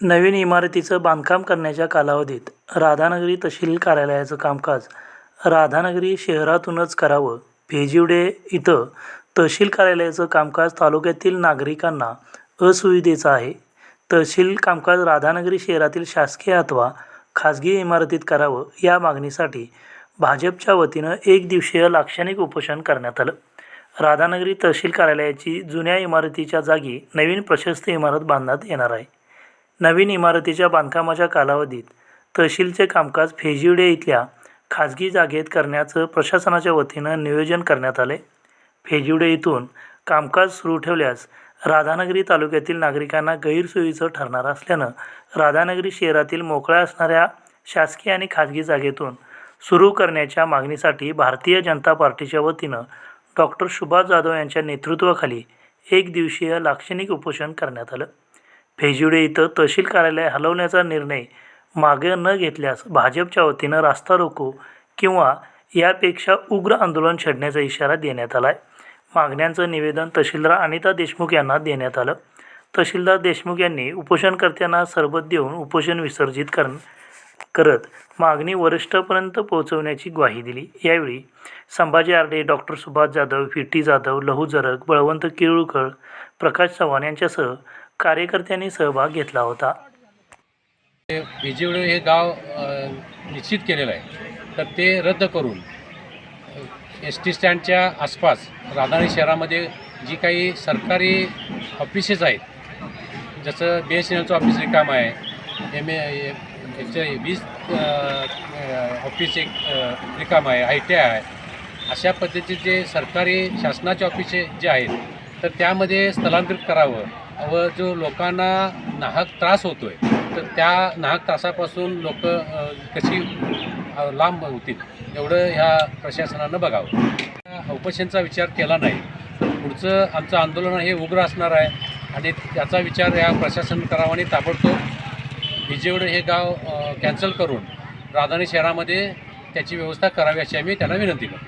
नवीन इमारतीचं बांधकाम करण्याच्या कालावधीत राधानगरी तहसील कार्यालयाचं कामकाज राधानगरी शहरातूनच करावं. भेजिवडे इथं तहसील कार्यालयाचं कामकाज तालुक्यातील नागरिकांना असुविधेचं आहे. तहसील कामकाज राधानगरी शहरातील शासकीय अथवा खाजगी इमारतीत करावं या मागणीसाठी भाजपच्या वतीनं एक दिवसीय लाक्षणिक उपोषण करण्यात आलं. राधानगरी तहसील कार्यालयाची जुन्या इमारतीच्या जागी नवीन प्रशस्त इमारत बांधण्यात येणार आहे. नवीन इमारतीच्या बांधकामाच्या कालावधीत तहसीलचे कामकाज फेजिवडे इथल्या खाजगी जागेत करण्याचं प्रशासनाच्या वतीनं नियोजन करण्यात आले. फेजिवडे इथून कामकाज सुरू ठेवल्यास राधानगरी तालुक्यातील नागरिकांना गैरसोयीचं ठरणार असल्यानं राधानगरी शहरातील मोकळ्या असणाऱ्या शासकीय आणि खाजगी जागेतून सुरू करण्याच्या मागणीसाठी भारतीय जनता पार्टीच्या वतीनं डॉक्टर सुभाष जाधव यांच्या नेतृत्वाखाली एक दिवसीय लाक्षणिक उपोषण करण्यात आलं. फेजिवडे इथं तहसील कार्यालय हलवण्याचा निर्णय मागे न घेतल्यास भाजपच्या वतीनं रास्ता रोको किंवा यापेक्षा उग्र आंदोलन छेडण्याचा इशारा देण्यात आला आहे मागण्यांचं निवेदन तहसीलदार अनिता देशमुख यांना देण्यात आलं. तहसीलदार देशमुख यांनी उपोषणकर्त्यांना सरबत देऊन उपोषण विसर्जित कर करत मागणी वरिष्ठपर्यंत पोहोचवण्याची ग्वाही दिली. यावेळी Sambhaji Arde doctor Subhash Jadhav V T. Jadhav Lahu Jarag Balwant किरुळकर प्रकाश चव्हाण यांच्यासह कार्यकर्त्यांनी सहभाग घेतला होता. विजेवडे हे गाव निश्चित केलेलं आहे. तर ते रद्द करून एस टी स्टँडच्या आसपास राधानी शहरामध्ये जी काही सरकारी ऑफिसेस आहेत जसं बी एस एन एलचं ऑफिस रिकाम आहे एम ए वीज ऑफिस एक रिकाम आहे आय टी आय आहे. अशा पद्धतीचे जे सरकारी शासनाचे ऑफिसे जे आहेत तर त्यामध्ये स्थलांतरित करावं. व जो लोकांना नाहक त्रास होतो आहे तर त्या नाहक त्रासापासून लोक कशी लांब होतील एवढं ह्या प्रशासनानं बघावं. उपशेंचा विचार केला नाही तर पुढचं आमचं आंदोलन हे उग्र असणार आहे आणि त्याचा विचार या प्रशासन करावा आणि ताबडतोब विजेवड हे गाव कॅन्सल करून राधानी शहरामध्ये त्याची व्यवस्था करावी अशी आम्ही त्यांना विनंती करतो.